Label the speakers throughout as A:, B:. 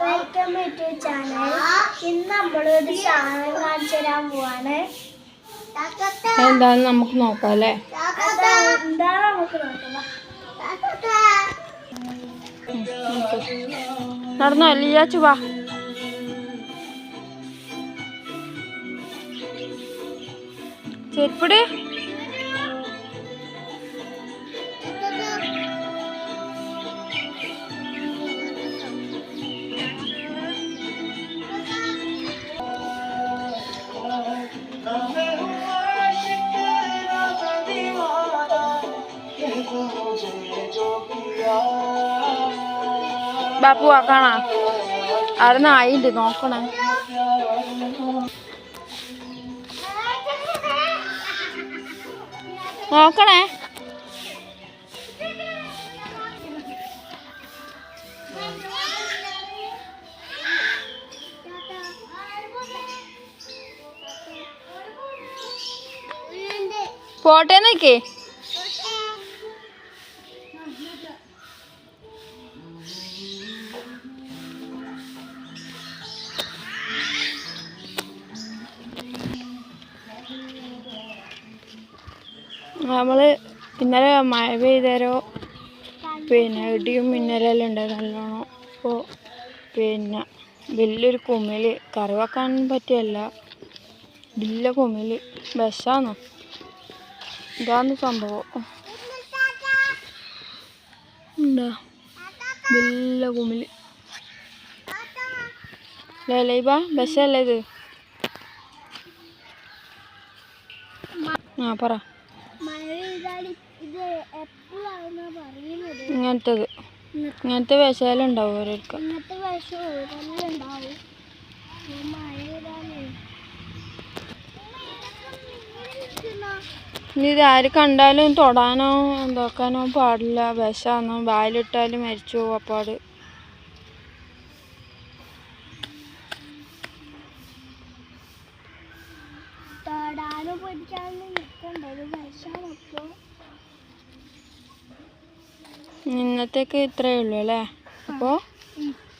A: Welcome to channel ഇന്ന് നമ്മളൊരു സാധനം കാണിച്ചു തരാൻ പോവാണ്.
B: എന്താന്ന് നമുക്ക് നോക്കാം അല്ലേ
A: അതാ എന്താണ് നമുക്ക് നോക്കാം.
B: നടന്നോ ലിയാച്ചു വാ. ചെരുപ്പിട് ബാപ്പു വാക്കാണാ? കാണാ അവിടെ നായിണ്ട് നോക്കണേ. നോക്കണേ. പോട്ടെ നോക്കേ നമ്മൾ ഇന്നലെ മഴ പെയ്തരോ? പിന്നെ ഇടിയും മിന്നലെല്ലാം ഉണ്ട് നല്ലോണം. അപ്പോൾ പിന്നെ വലിയൊരു കുമിൽ കറി വെക്കാൻ പറ്റിയല്ല. വലിയ കുമിൽ വിഷാന്ന് ഇതാണ് സംഭവം. എന്താ? വലിയ കുമിൽ ലൈബ വിഷല്ലേ ഇത്? ആ പറ. ഇങ്ങനത്തത് ഇങ്ങനത്തെ വിശാലം ഉണ്ടാവും ഓരോർക്ക് ഇനി ഇത് ആര് കണ്ടാലും തൊടാനോ എന്താക്കാനോ പാടില്ല. വിഷാന്നോ വായിലിട്ടാലും മരിച്ചു പോകും ഇന്നത്തേക്ക് ഇത്രയേ ഉള്ളൂ അല്ലേ? അപ്പോൾ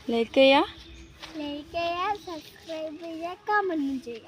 B: ലൈക്ക് ചെയ്യാം?
A: ലൈക്ക് ചെയ്യുക സബ്സ്ക്രൈബ് ചെയ്യുക കമന്റും ചെയ്യുക.